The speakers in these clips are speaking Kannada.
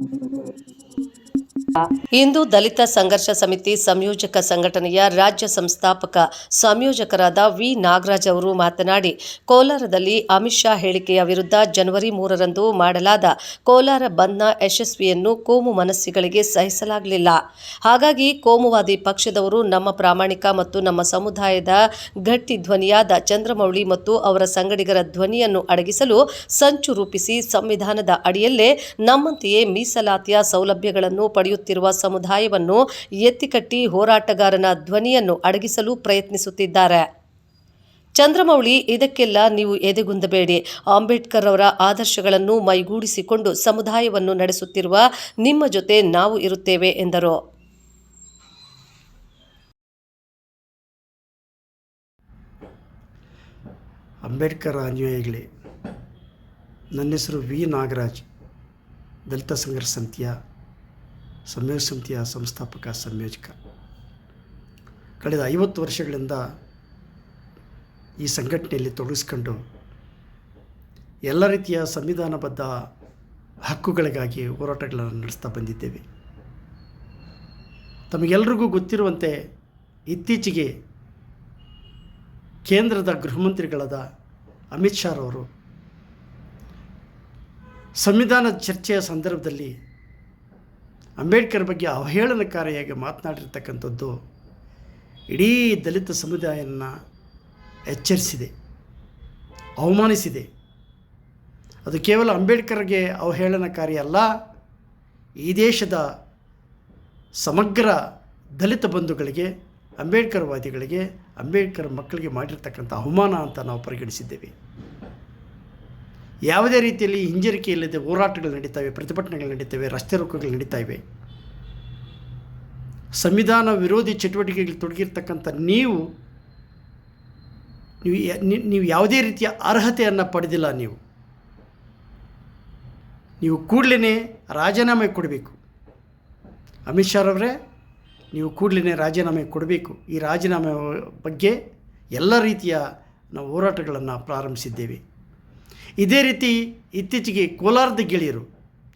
Thank you. ಇಂದು ದಲಿತ ಸಂಘರ್ಷ ಸಮಿತಿ ಸಂಯೋಜಕ ಸಂಘಟನೆಯ ರಾಜ್ಯ ಸಂಸ್ಥಾಪಕ ಸಂಯೋಜಕರಾದ ವಿ. ನಾಗರಾಜ್ ಅವರು ಮಾತನಾಡಿ, ಕೋಲಾರದಲ್ಲಿ ಅಮಿತ್ ಶಾ ಹೇಳಿಕೆಯ ವಿರುದ್ಧ ಜನವರಿ ಮೂರರಂದು ಮಾಡಲಾದ ಕೋಲಾರ ಬಂದ್ನ ಯಶಸ್ವಿಯನ್ನು ಕೋಮು ಮನಸ್ಸಿಗಳಿಗೆ ಸಹಿಸಲಾಗಲಿಲ್ಲ. ಹಾಗಾಗಿ ಕೋಮುವಾದಿ ಪಕ್ಷದವರು ನಮ್ಮ ಪ್ರಾಮಾಣಿಕ ಮತ್ತು ನಮ್ಮ ಸಮುದಾಯದ ಗಟ್ಟಿ ಧ್ವನಿಯಾದ ಚಂದ್ರಮೌಳಿ ಮತ್ತು ಅವರ ಸಂಗಡಿಗರ ಧ್ವನಿಯನ್ನು ಅಡಗಿಸಲು ಸಂಚು ರೂಪಿಸಿ ಸಂವಿಧಾನದ ಅಡಿಯಲ್ಲೇ ನಮ್ಮಂತೆಯೇ ಮೀಸಲಾತಿಯ ಸೌಲಭ್ಯಗಳನ್ನು ಪಡೆಯುತ್ತಿರುವ ಸಮುದಾಯವನ್ನು ಎತ್ತಿಕಟ್ಟಿ ಹೋರಾಟಗಾರನ ಧ್ವನಿಯನ್ನು ಅಡಗಿಸಲು ಪ್ರಯತ್ನಿಸುತ್ತಿದ್ದಾರೆ. ಚಂದ್ರಮೌಳಿ, ಇದಕ್ಕೆಲ್ಲ ನೀವು ಎದೆಗುಂದಬೇಡಿ. ಅಂಬೇಡ್ಕರ್ ಅವರ ಆದರ್ಶಗಳನ್ನು ಮೈಗೂಡಿಸಿಕೊಂಡು ಸಮುದಾಯವನ್ನು ನಡೆಸುತ್ತಿರುವ ನಿಮ್ಮ ಜೊತೆ ನಾವು ಇರುತ್ತೇವೆ, ಎಂದರು. ಅಂಬೇಡ್ಕರ್ ಅನುಯಾಯಿಗಳೇ ನನ್ನ ಹೆಸರು ವಿ ನಾಗರಾಜ್, ದಲಿತ ಸಂಘರ್ಷ ಸಮಿತಿಯ ಸಂಯೋಜಕ ಸಮಿತಿಯ ಸಂಸ್ಥಾಪಕ ಸಂಯೋಜಕ ಕಳೆದ ಐವತ್ತು ವರ್ಷಗಳಿಂದ ಈ ಸಂಘಟನೆಯಲ್ಲಿ ತೊಡಗಿಸ್ಕೊಂಡು ಎಲ್ಲ ರೀತಿಯ ಸಂವಿಧಾನಬದ್ಧ ಹಕ್ಕುಗಳಿಗಾಗಿ ಹೋರಾಟಗಳನ್ನು ನಡೆಸ್ತಾ ಬಂದಿದ್ದೇವೆ. ತಮಗೆಲ್ಲರಿಗೂ ಗೊತ್ತಿರುವಂತೆ ಇತ್ತೀಚೆಗೆ ಕೇಂದ್ರದ ಗೃಹಮಂತ್ರಿಗಳಾದ ಅಮಿತ್ ಅಮಿತ್ ಶಾರವರು ಸಂವಿಧಾನ ಚರ್ಚೆಯ ಸಂದರ್ಭದಲ್ಲಿ ಅಂಬೇಡ್ಕರ್ ಬಗ್ಗೆ ಅವಹೇಳನಕಾರಿಯಾಗಿ ಮಾತನಾಡಿರ್ತಕ್ಕಂಥದ್ದು ಇಡೀ ದಲಿತ ಸಮುದಾಯವನ್ನು ಎಚ್ಚರಿಸಿದೆ, ಅವಮಾನಿಸಿದೆ. ಅದು ಕೇವಲ ಅಂಬೇಡ್ಕರ್ಗೆ ಅವಹೇಳನಕಾರಿ ಅಲ್ಲ, ಈ ದೇಶದ ಸಮಗ್ರ ದಲಿತ ಬಂಧುಗಳಿಗೆ ಅಂಬೇಡ್ಕರ್ ವಾದಿಗಳಿಗೆ ಅಂಬೇಡ್ಕರ್ ಮಕ್ಕಳಿಗೆ ಮಾಡಿರ್ತಕ್ಕಂಥ ಅವಮಾನ ಅಂತ ನಾವು ಪರಿಗಣಿಸಿದ್ದೇವೆ. ಯಾವುದೇ ರೀತಿಯಲ್ಲಿ ಹಿಂಜರಿಕೆ ಇಲ್ಲದೆ ಹೋರಾಟಗಳು ನಡೀತವೆ, ಪ್ರತಿಭಟನೆಗಳು ನಡೀತವೆ, ರಸ್ತೆ ರೋಗಗಳು ನಡೀತಾ ಇವೆ ಸಂವಿಧಾನ ವಿರೋಧಿ ಚಟುವಟಿಕೆಗಳು ತೊಡಗಿರ್ತಕ್ಕಂಥ ನೀವು ನೀವು ನೀವು ಯಾವುದೇ ರೀತಿಯ ಅರ್ಹತೆಯನ್ನು ಪಡೆದಿಲ್ಲ ನೀವು. ನೀವು ಕೂಡಲೇ ರಾಜೀನಾಮೆ ಕೊಡಬೇಕು. ಅಮಿತ್ ಶಾರವರೇ ನೀವು ಕೂಡಲೇ ರಾಜೀನಾಮೆ ಕೊಡಬೇಕು. ಈ ರಾಜೀನಾಮೆ ಬಗ್ಗೆ ಎಲ್ಲ ರೀತಿಯ ನಾವು ಹೋರಾಟಗಳನ್ನು ಪ್ರಾರಂಭಿಸಿದ್ದೇವೆ. ಇದೇ ರೀತಿ ಇತ್ತೀಚೆಗೆ ಕೋಲಾರದ ಗೆಳೆಯರು,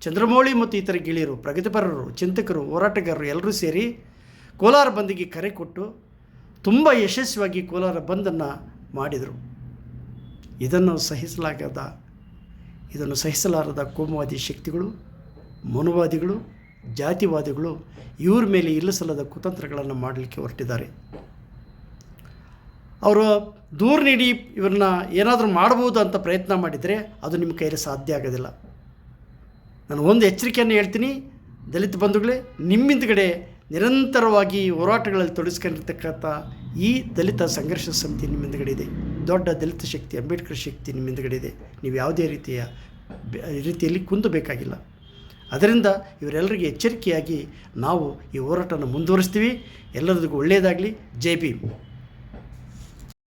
ಚಂದ್ರಮೌಳಿ ಮತ್ತು ಇತರ ಗೆಳೆಯರು, ಪ್ರಗತಿಪರರು, ಚಿಂತಕರು, ಹೋರಾಟಗಾರರು ಎಲ್ಲರೂ ಸೇರಿ ಕೋಲಾರ ಬಂದಿಗೆ ಕರೆ ಕೊಟ್ಟು ತುಂಬ ಯಶಸ್ವಿಯಾಗಿ ಕೋಲಾರ ಬಂದನ್ನು ಮಾಡಿದರು. ಇದನ್ನು ಸಹಿಸಲಾಗದ, ಇದನ್ನು ಸಹಿಸಲಾರದ ಕೋಮುವಾದಿ ಶಕ್ತಿಗಳು, ಮನುವಾದಿಗಳು, ಜಾತಿವಾದಿಗಳು ಇವ್ರ ಮೇಲೆ ಇಲ್ಲಸಲ್ಲದ ಕುತಂತ್ರಗಳನ್ನು ಮಾಡಲಿಕ್ಕೆ ಹೊರಟಿದ್ದಾರೆ. ಅವರು ದೂರು ನೀಡಿ ಇವ್ರನ್ನ ಏನಾದರೂ ಮಾಡ್ಬೋದು ಅಂತ ಪ್ರಯತ್ನ ಮಾಡಿದರೆ ಅದು ನಿಮ್ಮ ಕೈಯಲ್ಲಿ ಸಾಧ್ಯ ಆಗೋದಿಲ್ಲ. ನಾನು ಒಂದು ಎಚ್ಚರಿಕೆಯನ್ನು ಹೇಳ್ತೀನಿ, ದಲಿತ ಬಂಧುಗಳೇ, ನಿಮ್ಮಿಂದಗಡೆ ನಿರಂತರವಾಗಿ ಹೋರಾಟಗಳಲ್ಲಿ ತೊಡಗಿಸ್ಕೊಂಡಿರ್ತಕ್ಕಂಥ ಈ ದಲಿತ ಸಂಘರ್ಷ ಸಮಿತಿ ನಿಮ್ಮಿಂದಗಡೆ ಇದೆ. ದೊಡ್ಡ ದಲಿತ ಶಕ್ತಿ, ಅಂಬೇಡ್ಕರ್ ಶಕ್ತಿ ನಿಮ್ಮಿಂದಗಡೆ ಇದೆ. ನೀವು ಯಾವುದೇ ರೀತಿಯ ರೀತಿಯಲ್ಲಿ ಕುಂದಬೇಕಾಗಿಲ್ಲ ಅದರಿಂದ ಇವರೆಲ್ಲರಿಗೆ ಎಚ್ಚರಿಕೆಯಾಗಿ ನಾವು ಈ ಹೋರಾಟವನ್ನು ಮುಂದುವರಿಸ್ತೀವಿ. ಎಲ್ಲರಿಗೂ ಒಳ್ಳೆಯದಾಗಲಿ. ಜೈ ಭೀಮ್.